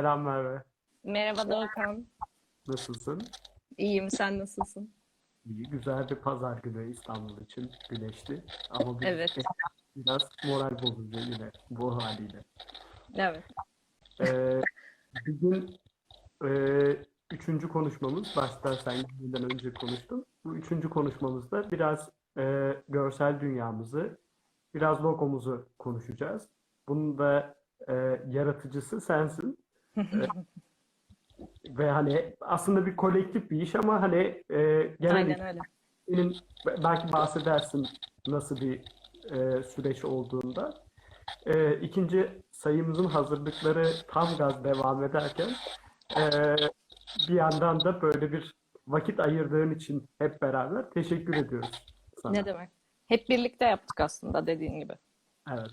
Selam Merve. Merhaba Doğukan. Nasılsın? İyiyim, sen nasılsın? İyi, güzel bir pazar günü İstanbul için güneşli. Ama bir, Evet. biraz moral bozucu yine bu haliyle. Evet. Ee, bugün e, üçüncü konuşmamız, başta sen girmeden önce konuştun. Bu üçüncü konuşmamızda biraz e, görsel dünyamızı, biraz logomuzu konuşacağız. Bunun da e, yaratıcısı sensin. Ve hani aslında bir kolektif bir iş ama hani e, genel Aynen öyle. senin belki bahsedersin nasıl bir e, süreç olduğunda. E, ikinci sayımızın hazırlıkları tam gaz devam ederken e, bir yandan da böyle bir vakit ayırdığın için hep beraber teşekkür ediyoruz sana. Ne demek? Hep birlikte yaptık aslında dediğin gibi. Evet.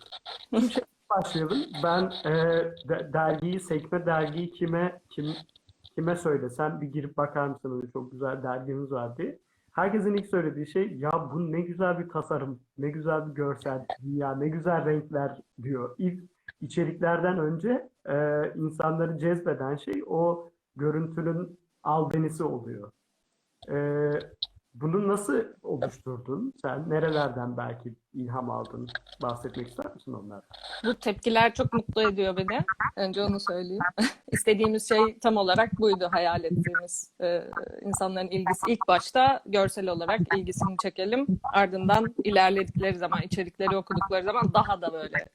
Başlayalım. Ben e, de- dergiyi, sekme dergiyi kime kim kime söylesem bir girip bakar mısınız? Çok güzel dergimiz var diye. Herkesin ilk söylediği şey ya bu ne güzel bir tasarım, ne güzel bir görsel dünya, ne güzel renkler diyor. İlk içeriklerden önce e, insanları cezbeden şey o görüntünün albenisi oluyor. E, bunu nasıl oluşturdun? Sen nerelerden belki ilham aldın? Bahsetmek ister misin onlardan? Bu tepkiler çok mutlu ediyor beni. Önce onu söyleyeyim. İstediğimiz şey tam olarak buydu hayal ettiğimiz. Ee, insanların ilgisi ilk başta görsel olarak ilgisini çekelim. Ardından ilerledikleri zaman, içerikleri okudukları zaman daha da böyle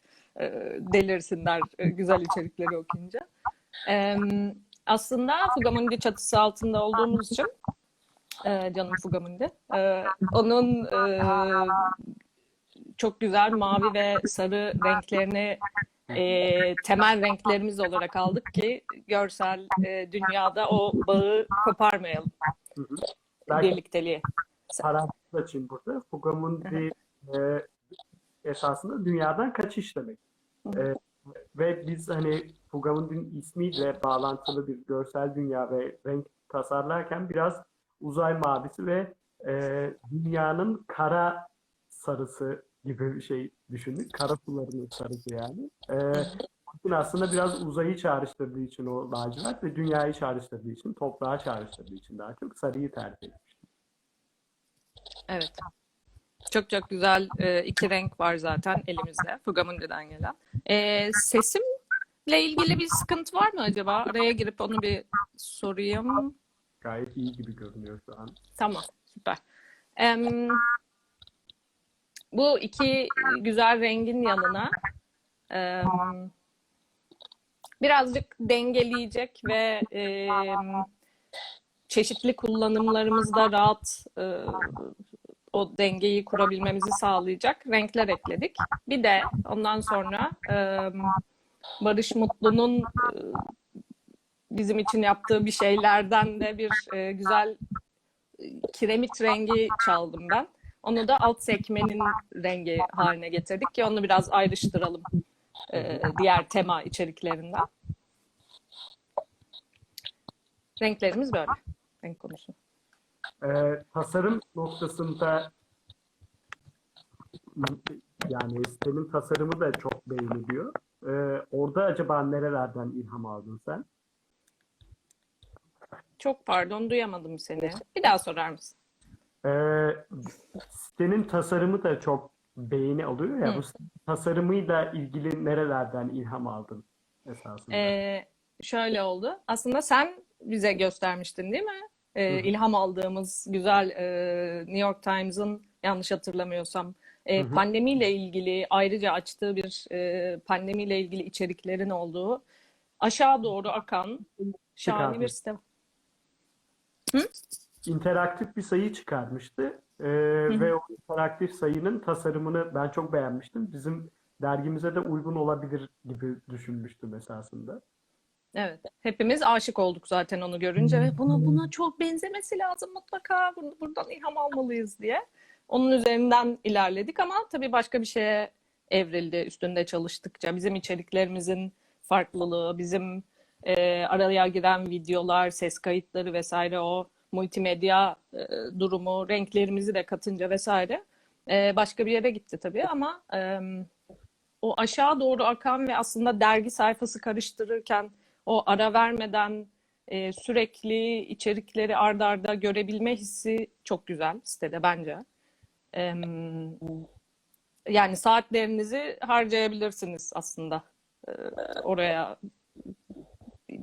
e, delirsinler e, güzel içerikleri okuyunca. Ee, aslında Fugamundi çatısı altında olduğumuz için e, canım Fugamundi. e, onun e, çok güzel mavi ve sarı renklerini e, temel renklerimiz olarak aldık ki görsel e, dünyada o bağı koparmayalım Hı hı. Birlikteliği. parantez açayım burada. Fugamundi e, esasında dünyadan kaçış demek. E, ve biz hani Fugamundi'nin ismiyle bağlantılı bir görsel dünya ve renk tasarlarken biraz uzay mavisi ve e, dünyanın kara sarısı gibi bir şey düşündük. Kara sularının sarısı yani. E, bugün aslında biraz uzayı çağrıştırdığı için o lacivert ve dünyayı çağrıştırdığı için, toprağı çağrıştırdığı için daha çok sarıyı tercih etmiş. Evet. Çok çok güzel e, iki renk var zaten elimizde. Fugamundi'den gelen. E, sesimle ilgili bir sıkıntı var mı acaba? Araya girip onu bir sorayım. Gayet iyi gibi görünüyor şu an. Tamam, süper. Em, bu iki güzel rengin yanına em, birazcık dengeleyecek ve em, çeşitli kullanımlarımızda rahat e, o dengeyi kurabilmemizi sağlayacak renkler ekledik. Bir de ondan sonra em, Barış Mutlu'nun e, bizim için yaptığı bir şeylerden de bir e, güzel kiremit rengi çaldım ben. Onu da alt sekmenin rengi haline getirdik ki onu biraz ayrıştıralım e, diğer tema içeriklerinden. Renklerimiz böyle. Renk konusu. Ee, tasarım noktasında yani senin tasarımı da çok beğeniliyor. Ee, orada acaba nerelerden ilham aldın sen? Çok pardon duyamadım seni. Bir daha sorar mısın? Ee, sitenin tasarımı da çok beğeni alıyor ya. Hı. Bu tasarımıyla ilgili nerelerden ilham aldın esasında? Ee, şöyle oldu. Aslında sen bize göstermiştin değil mi? Ee, ilham aldığımız güzel e, New York Times'ın yanlış hatırlamıyorsam e, pandemiyle ilgili ayrıca açtığı bir e, pandemiyle ilgili içeriklerin olduğu aşağı doğru akan şahane bir interaktif bir sayı çıkarmıştı. Ee, ve o interaktif sayının tasarımını ben çok beğenmiştim. Bizim dergimize de uygun olabilir gibi düşünmüştüm esasında. Evet. Hepimiz aşık olduk zaten onu görünce ve buna buna çok benzemesi lazım mutlaka. Bur- Buradan ilham almalıyız diye. Onun üzerinden ilerledik ama tabii başka bir şeye evrildi üstünde çalıştıkça. Bizim içeriklerimizin farklılığı, bizim e, araya giren videolar, ses kayıtları vesaire o multimedya e, durumu, renklerimizi de katınca vesaire e, başka bir yere gitti tabii ama e, o aşağı doğru akan ve aslında dergi sayfası karıştırırken o ara vermeden e, sürekli içerikleri ardarda arda görebilme hissi çok güzel sitede bence. Em, yani saatlerinizi harcayabilirsiniz aslında e, oraya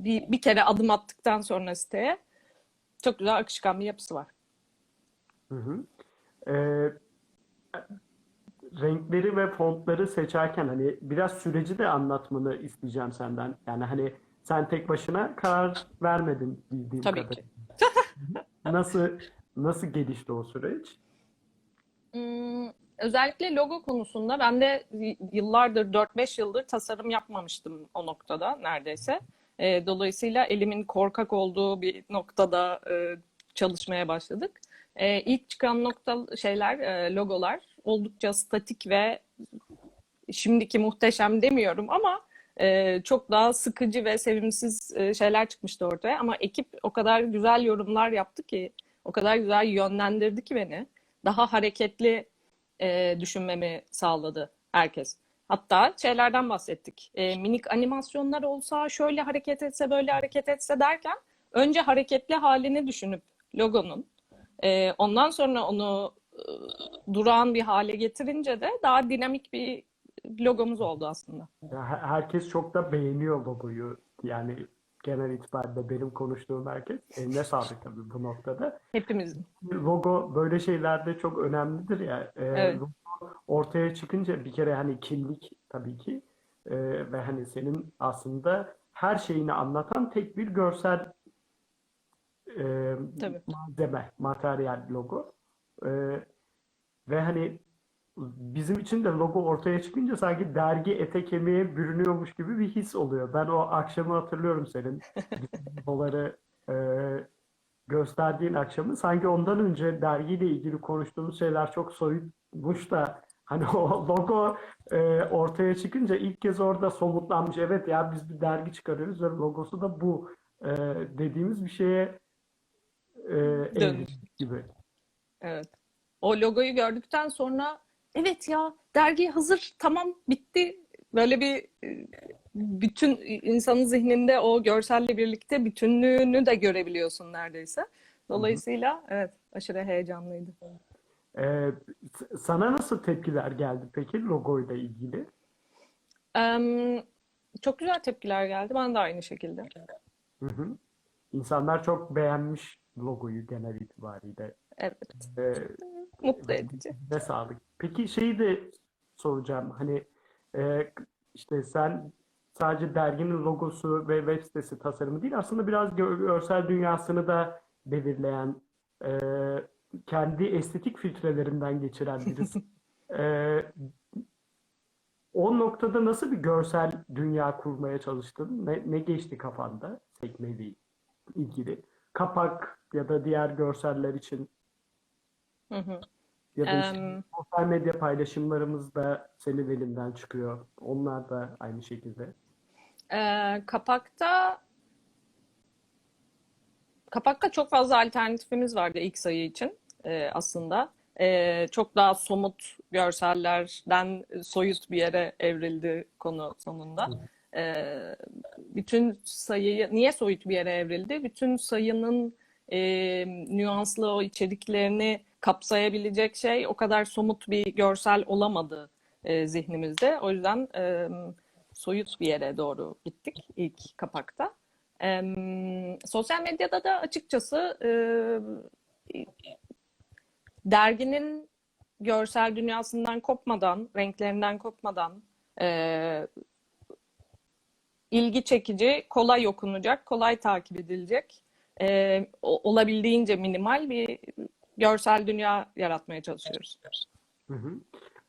bir, bir kere adım attıktan sonra siteye çok güzel akışkan bir yapısı var. Hı hı. Ee, renkleri ve fontları seçerken hani biraz süreci de anlatmanı isteyeceğim senden. Yani hani sen tek başına karar vermedin bildiğim Tabii kadarıyla. ki. Nasıl nasıl gelişti o süreç? Hmm, özellikle logo konusunda ben de yıllardır 4-5 yıldır tasarım yapmamıştım o noktada neredeyse. E, dolayısıyla elimin korkak olduğu bir noktada e, çalışmaya başladık. E, ilk çıkan nokta şeyler, e, logolar oldukça statik ve şimdiki muhteşem demiyorum ama e, çok daha sıkıcı ve sevimsiz e, şeyler çıkmıştı ortaya. Ama ekip o kadar güzel yorumlar yaptı ki, o kadar güzel yönlendirdi ki beni. Daha hareketli e, düşünmemi sağladı herkes. Hatta şeylerden bahsettik. E, minik animasyonlar olsa, şöyle hareket etse, böyle hareket etse derken önce hareketli halini düşünüp logonun, e, ondan sonra onu e, durağan bir hale getirince de daha dinamik bir logomuz oldu aslında. Herkes çok da beğeniyor logoyu. Yani genel itibariyle benim konuştuğum herkes. Eline sağlık tabii bu noktada. Hepimizin. Logo böyle şeylerde çok önemlidir ya. Ee, Evet. logo ortaya çıkınca bir kere hani kimlik tabii ki ee, ve hani senin aslında her şeyini anlatan tek bir görsel Tabii. malzeme, materyal logo. Ee, ve hani bizim için de logo ortaya çıkınca sanki dergi ete kemiğe bürünüyormuş gibi bir his oluyor. Ben o akşamı hatırlıyorum senin logoları e, gösterdiğin akşamı. Sanki ondan önce dergiyle ilgili konuştuğumuz şeyler çok soyutmuş da hani o logo e, ortaya çıkınca ilk kez orada somutlanmış. Evet ya biz bir dergi çıkarıyoruz ve logosu da bu e, dediğimiz bir şeye e, gibi. Evet. O logoyu gördükten sonra evet ya dergi hazır tamam bitti. Böyle bir e, bütün insanın zihninde o görselle birlikte bütünlüğünü de görebiliyorsun neredeyse. Dolayısıyla evet aşırı heyecanlıydı. Ee, sana nasıl tepkiler geldi peki logoyla ilgili? Em, çok güzel tepkiler geldi. Ben de aynı şekilde. Hı hı. İnsanlar çok beğenmiş logoyu genel itibariyle. Evet. Ee, Mutlu edici. ne sağlık. Peki şeyi de soracağım. Hani e, işte sen sadece derginin logosu ve web sitesi tasarımı değil aslında biraz gö- görsel dünyasını da belirleyen e, kendi estetik filtrelerinden geçiren birisi. E, o noktada nasıl bir görsel dünya kurmaya çalıştın? Ne, ne geçti kafanda sekmeyle ilgili? Kapak ya da diğer görseller için Hı hı. ya da işte Em, sosyal medya paylaşımlarımız da senin elinden çıkıyor. Onlar da aynı şekilde. Ee, kapakta kapakta çok fazla alternatifimiz vardı ilk sayı için e, aslında. E, çok daha somut görsellerden soyut bir yere evrildi konu sonunda. E, bütün sayıyı niye soyut bir yere evrildi? Bütün sayının e, nüanslı o içeriklerini kapsayabilecek şey o kadar somut bir görsel olamadı e, zihnimizde. O yüzden e, soyut bir yere doğru gittik ilk kapakta. Em, sosyal medyada da açıkçası e, derginin görsel dünyasından kopmadan, renklerinden kopmadan e, ilgi çekici, kolay okunacak, kolay takip edilecek, e, olabildiğince minimal bir görsel dünya yaratmaya çalışıyoruz. Hı hı.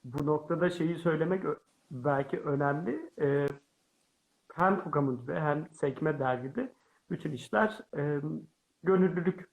Bu noktada şeyi söylemek belki önemli. Ee, hem Fukamundi hem Sekme dergide bütün işler e, gönüllülükle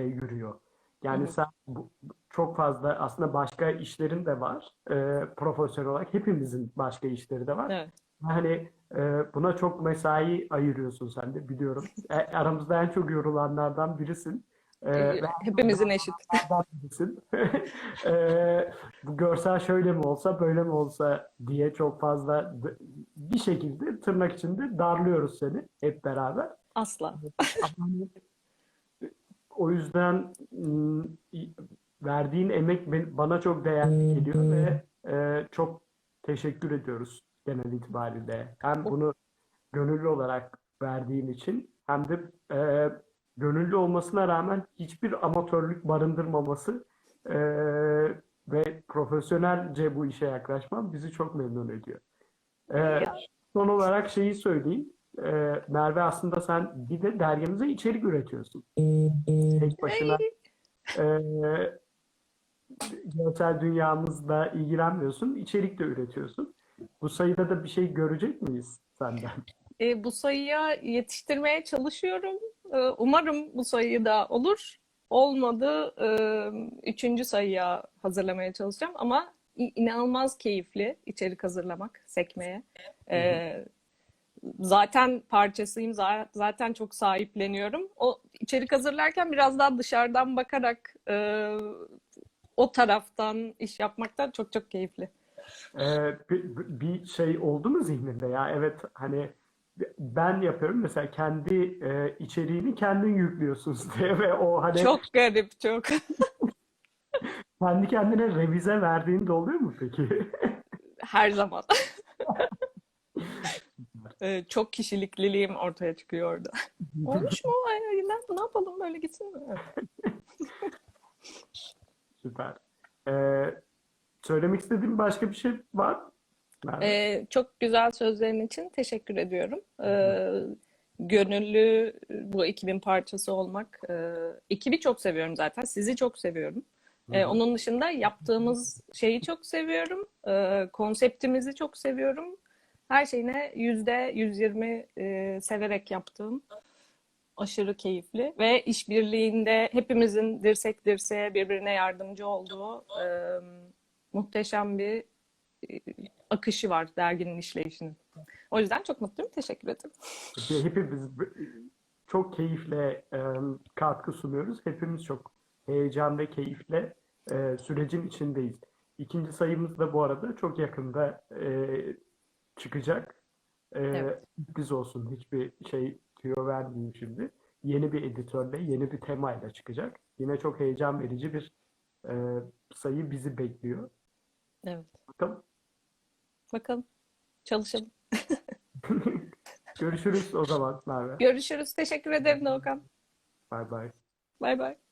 yürüyor. Yani Hı hı. sen bu, çok fazla aslında başka işlerin de var. Ee, profesyonel olarak hepimizin başka işleri de var. Evet. Hani e, buna çok mesai ayırıyorsun sen de biliyorum. E, aramızda en çok yorulanlardan birisin. E, E, ve Hepimizin eşit. onlardan birisin. E, bu görsel şöyle mi olsa böyle mi olsa diye çok fazla bir şekilde tırnak içinde darlıyoruz seni hep beraber. Asla. O yüzden ım, verdiğin emek bana çok değerli geliyor ve e, çok teşekkür ediyoruz genel itibariyle. Hem bunu gönüllü olarak verdiğin için hem de e, gönüllü olmasına rağmen hiçbir amatörlük barındırmaması e, ve profesyonelce bu işe yaklaşman bizi çok memnun ediyor. E, son olarak şeyi söyleyeyim. E, Merve aslında sen bir de dergimize içerik üretiyorsun. Tek başına e, görsel dünyamızla ilgilenmiyorsun, içerik de üretiyorsun. Bu sayıda da bir şey görecek miyiz senden? E, bu sayıya yetiştirmeye çalışıyorum. E, umarım bu sayı da olur. Olmadı. E, üçüncü sayıya hazırlamaya çalışacağım ama inanılmaz keyifli içerik hazırlamak, sekmeye. E, zaten parçasıyım, za- zaten çok sahipleniyorum. O içerik hazırlarken biraz daha dışarıdan bakarak e, o taraftan iş yapmaktan çok çok keyifli. Ee, bir, bir şey oldu mu zihninde ya? Evet hani ben yapıyorum mesela kendi e, içeriğini kendin yüklüyorsun siteye ve o hani Çok garip, çok. kendi kendine revize verdiğin de oluyor mu peki? Her zaman. Ee, Çok kişilikliliğim ortaya çıkıyor orada. Olmuş mu? Ay, ne, ne yapalım böyle gitsin mi? Süper. Ee, söylemek istediğin başka bir şey var Ee, çok güzel sözlerin için teşekkür ediyorum. Ee, gönüllü bu ekibin parçası olmak. Ee, ekibi çok seviyorum zaten. Sizi çok seviyorum. Ee, onun dışında yaptığımız şeyi çok seviyorum. Ee, konseptimizi çok seviyorum. Her şeyine yüzde 120 e, severek yaptığım aşırı keyifli ve işbirliğinde hepimizin dirsek dirseğe birbirine yardımcı olduğu e, muhteşem bir e, akışı var derginin işleyişinin. O yüzden çok mutluyum. Teşekkür ederim. Hepimiz çok keyifle e, katkı sunuyoruz. Hepimiz çok heyecan ve keyifle e, sürecin içindeyiz. İkinci sayımız da bu arada çok yakında e, çıkacak. E, Evet. sürpriz olsun. Hiçbir şey tüyo vermeyeyim şimdi. Yeni bir editörle, yeni bir temayla çıkacak. Yine çok heyecan verici bir e, sayı bizi bekliyor. Evet. Bakalım. Bakalım. Çalışalım. Görüşürüz o zaman Merve. Görüşürüz. Teşekkür ederim Doğukan. Bye bye. Bay bay.